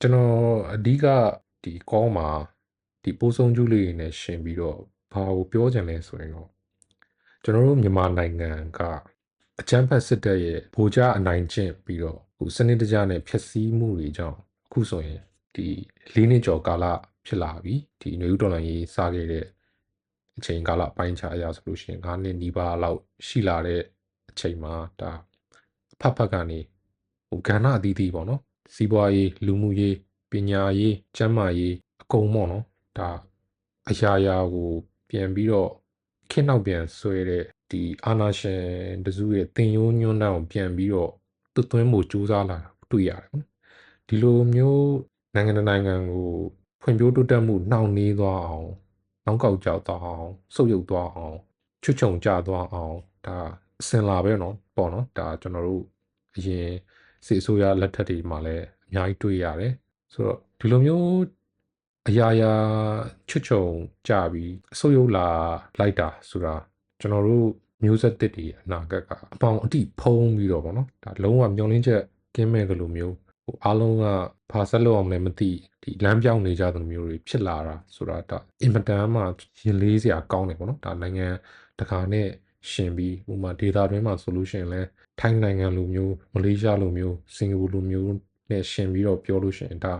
ကျွန်တော်အဓိကဒီ call မှာဒီပိုးဆုံးကျူးလေးတွေနဲ့ရှင်ပြီးတော့ဘာကိုပြောချင်လဲဆိုရင်တော့ကျွန်တော်တို့မြန်မာနိုင်ငံကအချမ်းဖတ်စစ်တပ်ရဲ့ဗိုလ်ချအနိုင်ကျင့်ပြီးတော့ဟိုစနစ်တကျနဲ့ဖျက်ဆီးမှုတွေကြောင့်အခုဆိုရင်ဒီ၄နှစ်ကျော်ကာလဖြစ်လာပြီဒီနယူးဒေါ်လာရေးစားခဲ့တဲ့အချိန်ကာလအပိုင်းခြားအရာဆိုလို့ရှိရင်9နှစ်နီးပါးလောက်ရှိလာတဲ့အချိန်မှာဒါအဖက်ဖက်ကနေဟိုကဏ္ဍအသီးသီးပေါ့နော် စီးပွားရေးလူမှုရေးပညာရေးကျန်းမာရေးအကုန်ပေါ့နော်ဒါအရာရာကိုပြန်ပြီးတော့ခင်းနောက်ပြန်ဆွဲတဲ့ဒီအာနာရှင်တစုရဲ့တင်ယိုးညွန်းတန်းကိုပြန်ပြီးတော့တွတ်သွင်းမှုစူးစမ်းလာတာတွေ့ရတယ်ပေါ့နော်ဒီလိုမျိုးနိုင်ငံတစ်နိုင်ငံကိုဖွံ့ဖြိုးတိုးတက်မှုနှောင့်နှေးသွားအောင် နောက်ကောက်ကြောက်သွားအောင်ဆုပ်ယုပ်သွားအောင်ချွတ်ချုံကြသွားအောင်ဒါအစင်လာပဲเนาะပေါ့เนาะဒါကျွန်တော်တို့အရင် စီအစိုးရလက်ထက်တွေမှာလည်းအများကြီးတွေ့ရတယ်ဆိုတော့ဒီလိုမျိုးအရာရာချွတ်ချုံကြပြီးဆုပ်ယုပ်လာလိုက်တာဆိုတာကျွန်တော်တို့မျိုးဆက်တစ်တွေအနာဂတ်ကအပေါင်အတိဖုံးပြီးတော့ပေါ့နော်ဒါလုံးဝမျောလင်းချက်ကင်းမဲ့ကလိုမျိုးဟိုအားလုံးကဘာဆက်လုပ်အောင်လဲမသိဒီလမ်းပြောင်းနေကြတဲ့မျိုးတွေဖြစ်လာတာဆိုတာဒါအင်မတန်မှရင်လေးစရာကောင်းတယ်ပေါ့နော်ဒါနိုင်ငံတကာနဲ့ ရှင်ပြီးဥပမာဒေတာတွင်းမှာဆိုလို့ရှိရင်လဲထိုင်းနိုင်ငံလိုမျိုးမလေးရှားလိုမျိုးစင်ကာပူလိုမျိုးနဲ့ရှင်ပြီးတော့ပြောလို့ရှိရင်ဒါ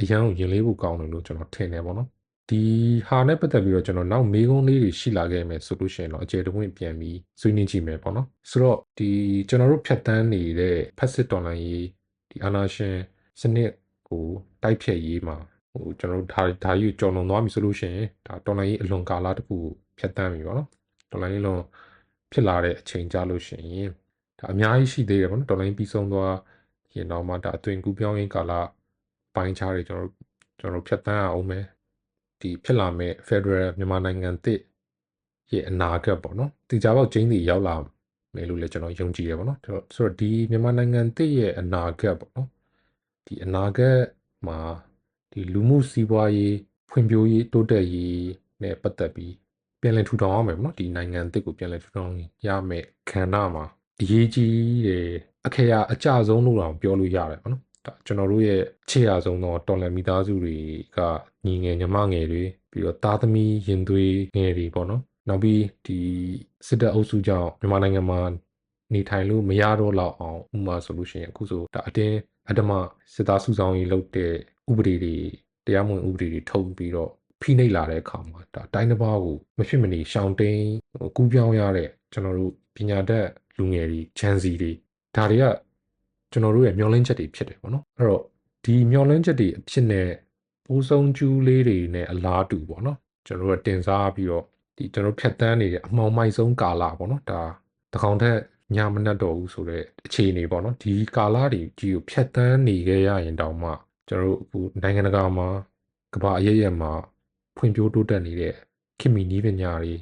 အရန်ကိုရင်လေးဖို့ကောင်းတယ်လို့ကျွန်တော်ထင်တယ်ပေါ့နော်ဒီဟာနဲ့ပတ်သက်ပြီးတော့ကျွန်တော်နောက်မေးခွန်းလေးတွေရှိလာခဲ့မယ်ဆိုလို့ရှိရင်တော့အကျယ်တဝင့်ပြန်ပြီးဆွေးနွေးကြည့်မယ်ပေါ့နော်ဆိုတော့ဒီကျွန်တော်တို့ဖြတ်တန်းနေတဲ့ဖက်စစ်တော်လိုင်းရေးဒီအာနာရှင်စနစ်ကိုတိုက်ဖြတ်ရေးမှာဟိုကျွန်တော်တို့ဒါဒါကြီးကိုကြော်လွန်သွားပြီဆိုလို့ရှိရင်ဒါတော်လိုင်းရေးအလွန်ကာလတစ်ခုကိုဖြတ်တန်းပြီပေါ့နော်တော်လိုင်းရေးလွန် ဖြစ်လာတဲ့အချိန်ကြလို့ရှိရင်ဒါအများကြီးရှိသေးတယ်ပေါ့နော်တော်လိုင်းပြီးဆုံးသွားရင်တော့မှဒါအသွင်ကူးပြောင်းရေးကာလပိုင်းခြားတွေကျွန်တော်တို့ကျွန်တော်တို့ဖြတ်တန်းရအောင်မယ်ဒီဖြစ်လာမဲ့ Federal မြန်မာနိုင်ငံတစ်ရဲ့အနာဂတ်ပေါ့နော်တေချာပေါက်ကျင်းစီရောက်လာမယ်လို့လည်းကျွန်တော်ယုံကြည်တယ်ပေါ့နော်ဆိုတော့ဆိုတော့ဒီမြန်မာနိုင်ငံတစ်ရဲ့အနာဂတ်ပေါ့နော်ဒီအနာဂတ်မှာဒီလူမှုစီးပွားရေးဖွံ့ဖြိုးရေးတိုးတက်ရေးနဲ့ပတ်သက်ပြီး ပြန်လည်ထူထောင်အောင်မယ်ပေါ့နော်ဒီနိုင်ငံတစ်ကိုပြန်လည်ထူထောင်ရမယ်ခန္ဓာမှာအရေးကြီးတယ်အခရာအကြဆုံးလို့တော့ပြောလို့ရတယ်ပေါ့နော်ဒါကျွန်တော်တို့ရဲ့ခြေရာဆုံးသောတော်လန်မိသားစုတွေကညီငယ်ညီမငယ်တွေပြီးတော့သားသမီးရင်သွေးငယ်တွေပေါ့နော်နောက်ပြီးဒီစစ်တပ်အုပ်စုကြောင့်မြန်မာနိုင်ငံမှာနေထိုင်လို့မရတော့လောက်အောင်ဥပမာဆိုလို့ရှိရင်အခုဆိုဒါအတင်းအဓမ္မစစ်သားစုဆောင်ရေးလုပ်တဲ့ဥပဒေတွေတရားမဝင်ဥပဒေတွေထုတ်ပြီးတော့ ဖိနှိပ်လာတဲ့အခါမှာဒါတိုင်းတစ်ပါးကိုမဖြစ်မနေရှောင်တိန်ကူးပြောင်းရတဲ့ကျွန်တော်တို့ပညာတတ်လူငယ်တွေချမ်းစီတွေဒါတွေကကျွန်တော်တို့ရဲ့မျောလင်းချက်တွေဖြစ်တယ်ပေါ့နော်အဲ့တော့ဒီမျောလင်းချက်တွေအဖြစ်နဲ့ပိုးဆုံးကျူးလေးတွေနဲ့အလားတူပေါ့နော်ကျွန်တော်တို့ကတင်စားပြီးတော့ဒီကျွန်တော်ဖြတ်တန်းနေတဲ့အမှောင်မိုက်ဆုံးကာလပေါ့နော်ဒါတကောင်ထက်ညမနှက်တော့ဘူးဆိုတော့အခြေအနေပေါ့နော်ဒီကာလတွေကြီးကိုဖြတ်တန်းနေခဲ့ရရင်တောင်မှကျွန်တော်တို့အခုနိုင်ငံတကာမှာကမ္ဘာအရရက်မှာ ဖွံ့ဖြိုးတိုးတက်နေတဲ့ခင်မီနီးပညာတွေ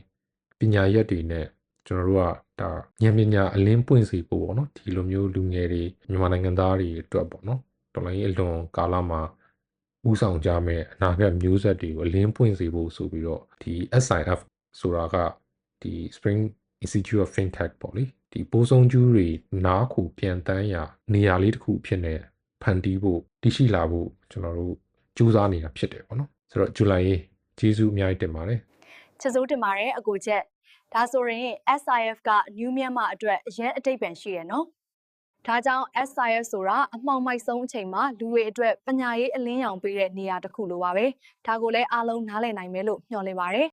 ပညာရက်တွေနဲ့ကျွန်တော်တို့ကဒါဉာဏ်ပညာအလင်းပွင့်စေဖို့ပေါ့နော်ဒီလိုမျိုးလူငယ်တွေမြန်မာနိုင်ငံသားတွေအတွက်ပေါ့နော်တော်လိုင်းအလွန်ကာလမှာဥဆောင်ကြမဲ့အနာဂတ်မျိုးဆက်တွေကိုအလင်းပွင့်စေဖို့ဆိုပြီးတော့ဒီ SIF ဆိုတာကဒီ Spring Institute of FinTech ပေါ့လေဒီပိုးဆုံးကျူးတွေနားခုပြန်တန်းရာနေရာလေးတစ်ခုဖြစ်နေဖန်တီးဖို့တရှိလာဖို့ကျွန်တော်တို့ကြိုးစားနေတာဖြစ်တယ်ပေါ့နော်ဆိုတော့ဇူလိုင်ရေး ကျေးဇူးအများကြီးတင်ပါတယ်ချစ်စိုးတင်ပါတယ်အကိုချက်ဒါဆိုရင် SIF က New Myanmar အတွက်အရင်အတိတ်ပံရှိရနော်ဒါကြောင့် SIF ဆိုတာအမှောင်မိုက်ဆုံးအချိန်မှာလူတွေအတွက်ပညာရေးအလင်းရောင်ပေးတဲ့နေရာတစ်ခုလိုပါပဲဒါကိုလည်းအားလုံးနားလည်နိုင်မယ်လို့မျှော်လင့်ပါတယ်